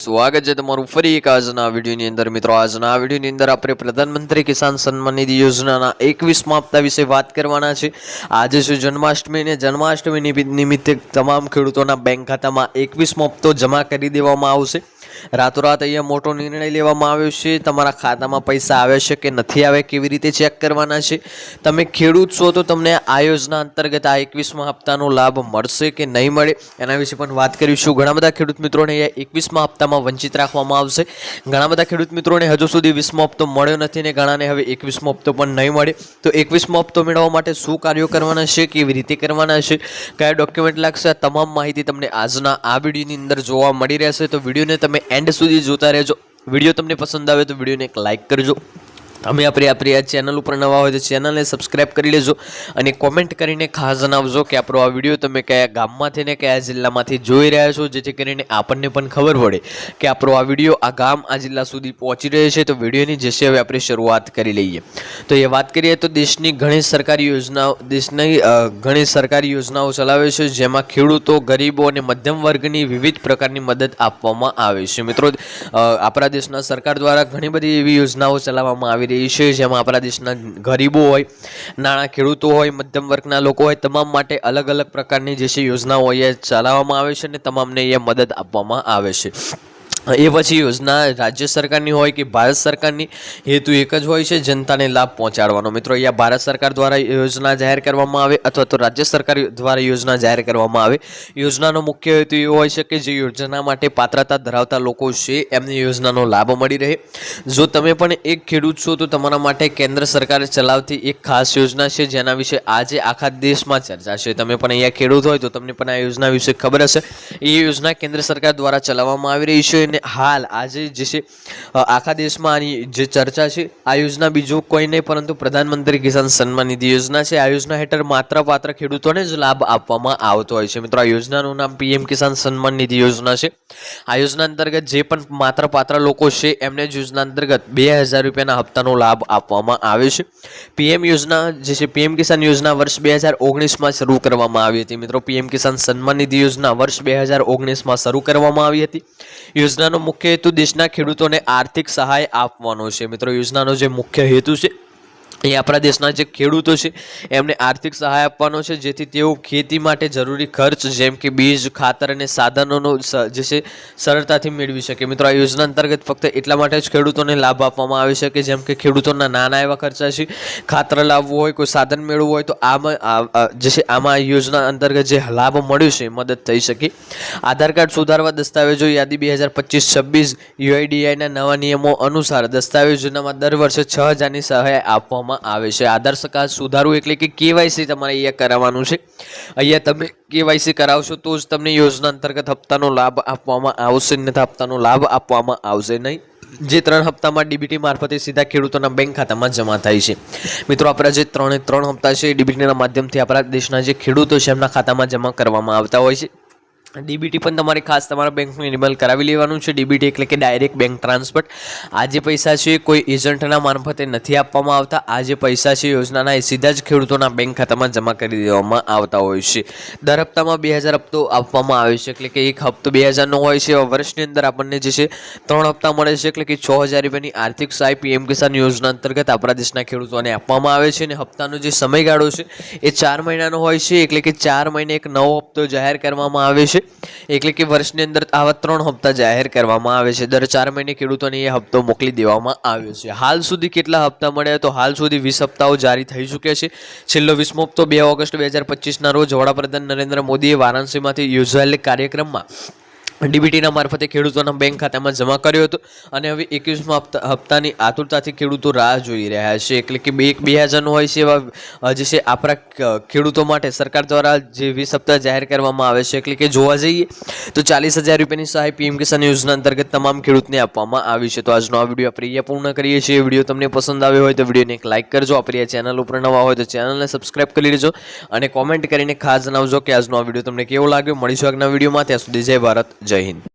સ્વાગત છે તમારું ફરી એક આજના વિડીયોની અંદર. મિત્રો, આજના વિડીયોની અંદર આપણે પ્રધાનમંત્રી કિસાન સન્માન નિધિ યોજનાના એકવીસમા હપ્તા વિશે વાત કરવાના છે. આજે છે જન્માષ્ટમી અને જન્માષ્ટમી નિમિ- નિમિત્તે તમામ ખેડૂતોના બેંક ખાતામાં એકવીસમો હપ્તો જમા કરી દેવામાં આવશે. રાતોરાત અહીંયા મોટો નિર્ણય લેવામાં આવ્યો છે. તમારા ખાતામાં પૈસા આવે છે કે નથી આવે કેવી રીતે ચેક કરવાના છે? તમે ખેડૂત છો તો તમને આ યોજના અંતર્ગત આ એકવીસમા હપ્તાનો લાભ મળશે કે નહીં મળે? એના વિશે પણ વાત કરીશું. ઘણા બધા ખેડૂત મિત્રોને અહીંયા એકવીસમા હપ્તામાં વંચિત રાખવામાં આવશે. ઘણા બધા ખેડૂત મિત્રોને હજુ સુધી વીસમો હપ્તો મળ્યો નથી ને ઘણાને હવે એકવીસમો હપ્તો પણ નહીં મળે તો એકવીસમો હપ્તો મેળવવા માટે શું કાર્યો કરવાના છે, કેવી રીતે કરવાના છે, કયા ડોક્યુમેન્ટ લાગશે તમામ માહિતી તમને આજના આ વિડીયોની અંદર જોવા મળી રહેશે. તો વિડીયોને તમે એન્ડ સુધી જોતા રહેજો. વીડિયો તમને પસંદ આવે તો વિડીયોને એક લાઇક કરજો. તમે આપણી આપણી આ ચેનલ ઉપર નવા હોય તો ચેનલને સબસ્ક્રાઈબ કરી લેજો અને કોમેન્ટ કરીને ખાસ જણાવજો કે આપણો આ વીડિયો તમે કયા ગામમાંથી ને કયા જિલ્લામાંથી જોઈ રહ્યા છો, જેથી કરીને આપણને પણ ખબર પડે કે આપણો આ વીડિયો આ ગામ આ જિલ્લા સુધી પહોંચી રહ્યો છે. તો વિડીયોની જશે હવે આપણે શરૂઆત કરી લઈએ. તો એ વાત કરીએ તો દેશની ઘણી સરકારી યોજનાઓ દેશની ઘણી સરકારી યોજનાઓ ચલાવે છે, જેમાં ખેડૂતો, ગરીબો અને મધ્યમ વર્ગની વિવિધ પ્રકારની મદદ આપવામાં આવે છે. મિત્રો આપણા દેશના સરકાર દ્વારા ઘણી બધી એવી યોજનાઓ ચલાવવામાં આવી રહી છે. જેમાં આપણા દેશના ગરીબો હોય, નાણાં ખેડૂતો હોય, મધ્યમ વર્ગના લોકો હોય, તમામ માટે અલગ અલગ પ્રકારની જે છે યોજનાઓ અહીંયા ચલાવવામાં આવે છે અને તમામને અહીંયા મદદ આપવામાં આવે છે. એ પછી યોજના રાજ્ય સરકારની હોય કે ભારત સરકારની, હેતુ એક જ હોય છે જનતાને લાભ પહોંચાડવાનો. મિત્રો, અહીંયા ભારત સરકાર દ્વારા યોજના જાહેર કરવામાં આવે અથવા તો રાજ્ય સરકાર દ્વારા યોજના જાહેર કરવામાં આવે. યોજનાનો મુખ્ય હેતુ એવો હોય છે કે જે યોજના માટે પાત્રતા ધરાવતા લોકો છે, એમને યોજનાનો લાભ મળી રહે. જો તમે પણ એક ખેડૂત છો, તો તમારા માટે કેન્દ્ર સરકારે ચલાવતી એક ખાસ યોજના છે, જેના વિશે આજે આખા દેશમાં ચર્ચા છે. તમે પણ અહીંયા ખેડૂત હોય, તો તમને પણ આ યોજના વિશે ખબર હશે. એ યોજના કેન્દ્ર સરકાર દ્વારા ચલાવવામાં આવી રહી છે. અને હાલ આજે જે છે આખા દેશમાં આની જે ચર્ચા છે, આ યોજના બીજું કોઈ નહીં, પરંતુ પ્રધાનમંત્રી કિસાન સન્માન નિધિ યોજના છે. આ યોજના હેઠળ માત્ર પાત્ર ખેડૂતોને જ લાભ આપવામાં આવતો હોય છે. મિત્રો, આ યોજનાનું નામ પીએમ કિસાન સન્માન નિધિ યોજના છે. આ યોજના અંતર્ગત જે પણ માત્ર પાત્ર લોકો છે, એમને જ યોજના અંતર્ગત બે હજાર રૂપિયાના હપ્તાનો લાભ આપવામાં આવે છે. પીએમ યોજના જે છે, પીએમ કિસાન યોજના વર્ષ બે હજાર ઓગણીસમાં શરૂ કરવામાં આવી હતી. મિત્રો, પીએમ કિસાન સન્માન નિધિ યોજના વર્ષ બે હજાર ઓગણીસમાં શરૂ કરવામાં આવી હતી. યોજનાનો મુખ્ય હેતુ દેશના ખેડૂતોને આર્થિક સહાય આપવાનો છે. મિત્રો, યોજનાનો જે મુખ્ય હેતુ છે એ આપણા દેશના જે ખેડૂતો છે, એમને આર્થિક સહાય આપવાનો છે, જેથી તેઓ ખેતી માટે જરૂરી ખર્ચ જેમ કે બીજ, ખાતર અને સાધનોનો જે છે, સરળતાથી મેળવી શકે. મિત્રો, આ યોજના અંતર્ગત ફક્ત એટલા માટે જ ખેડૂતોને લાભ આપવામાં આવે છે કે જેમ કે ખેડૂતોના નાના એવા ખર્ચા છે, ખાતર લાવવું હોય, કોઈ સાધન મેળવવું હોય, તો આમાં જે છે, આમાં યોજના અંતર્ગત જે લાભ મળ્યો છે મદદ થઈ શકે. આધાર કાર્ડ સુધારવા દસ્તાવેજો યાદી બે હજાર પચીસ છવ્વીસ, યુઆઈડીઆઈના નવા નિયમો અનુસાર દસ્તાવેજોનામાં દર વર્ષે છ હજારની સહાય આપવામાં આવે છે. આધાર કાર્ડ સુધારવું એટલે કે કેવાયસી તમારે અહીંયા કરાવવાનું છે. અહીંયા તમે કેવાયસી કરાવશો તો જ તમને યોજના અંતર્ગત હપ્તાનો લાભ આપવામાં આવશે નહીં હપ્તાનો લાભ આપવામાં આવશે નહીં. જે ત્રણ હપ્તામાં ડીબીટી મારફતે સીધા ખેડૂતોના બેંક ખાતામાં જમા થાય છે. મિત્રો, આપણા જે ત્રણે ત્રણ હપ્તા છે ડીબીટીના માધ્યમથી આપણા દેશના જે ખેડૂતો છે એમના ખાતામાં જમા કરવામાં આવતા હોય છે. ડીબીટી પણ તમારે ખાસ તમારા બેંકનું ઇનેબલ કરાવી લેવાનું છે. ડીબીટી એટલે કે ડાયરેક્ટ બેંક ટ્રાન્સફર આ જે પૈસા છે કોઈ એજન્ટના મારફતે નથી આપવામાં આવતા. આ જે પૈસા છે યોજનાના એ સીધા જ ખેડૂતોના બેંક ખાતામાં જમા કરી દેવામાં આવતા હોય છે. દર હપ્તામાં બે હજાર હપ્તો આપવામાં આવે છે. એટલે કે એક હપ્તો બે હજારનો હોય છે. વર્ષની અંદર આપણને જે છે ત્રણ હપ્તા મળે છે. એટલે કે છ હજાર રૂપિયાની આર્થિક સહાય પીએમ કિસાન યોજના અંતર્ગત આપણા દેશના ખેડૂતોને આપવામાં આવે છે. અને હપ્તાનો જે સમયગાળો છે એ ચાર મહિનાનો હોય છે. એટલે કે ચાર મહિને એક નવો હપ્તો જાહેર કરવામાં આવે છે. એટલે કે વર્ષની અંદર આવા ત્રણ હપ્તા જાહેર કરવામાં આવે છે. દર ચાર મહિને ખેડૂતોને એ હપ્તો મોકલી દેવામાં આવ્યો છે. હાલ સુધી કેટલા હપ્તા મળ્યા તો હાલ સુધી વીસ હપ્તાઓ જારી થઈ ચૂક્યા છે. છેલ્લો વીસમો હપ્તો બે ઓગસ્ટ બે હજાર પચીસના રોજ વડાપ્રધાન નરેન્દ્ર મોદીએ વારાણસીમાંથી યોજાયેલ કાર્યક્રમમાં ડીબીટીના મારફતે ખેડૂતોના બેંક ખાતામાં જમા કર્યો હતો અને હવે એકવીસમાં હપ્તા, હપ્તાની આતુરતાથી ખેડૂતો રાહ જોઈ રહ્યા છે. એટલે કે બે, એક, બે હજારનું હોય છે એવા જે છે આપણા ખેડૂતો માટે સરકાર દ્વારા જે વીસ હપ્તા જાહેર કરવામાં આવે છે. એટલે કે જોવા જઈએ તો ચાલીસ હજાર રૂપિયાની સહાય પીએમ કિસાન યોજના અંતર્ગત તમામ ખેડૂતને આપવામાં આવી છે. તો આજનો આ વીડિયો આપણે અહીંયા પૂર્ણ કરીએ છીએ. વીડિયો તમને પસંદ આવ્યો હોય તો વિડીયોને એક લાઇક કરજો. આપણી આ ચેનલ ઉપર નવા હોય તો ચેનલને સબસ્ક્રાઇબ કરી લેજો અને કોમેન્ટ કરીને ખાસ જણાવજો કે આજનો આ વીડિયો તમને કેવો લાગ્યો. મળીશું આગના વિડીયોમાં. ત્યાં સુધી જય ભારત જય હિન્દ.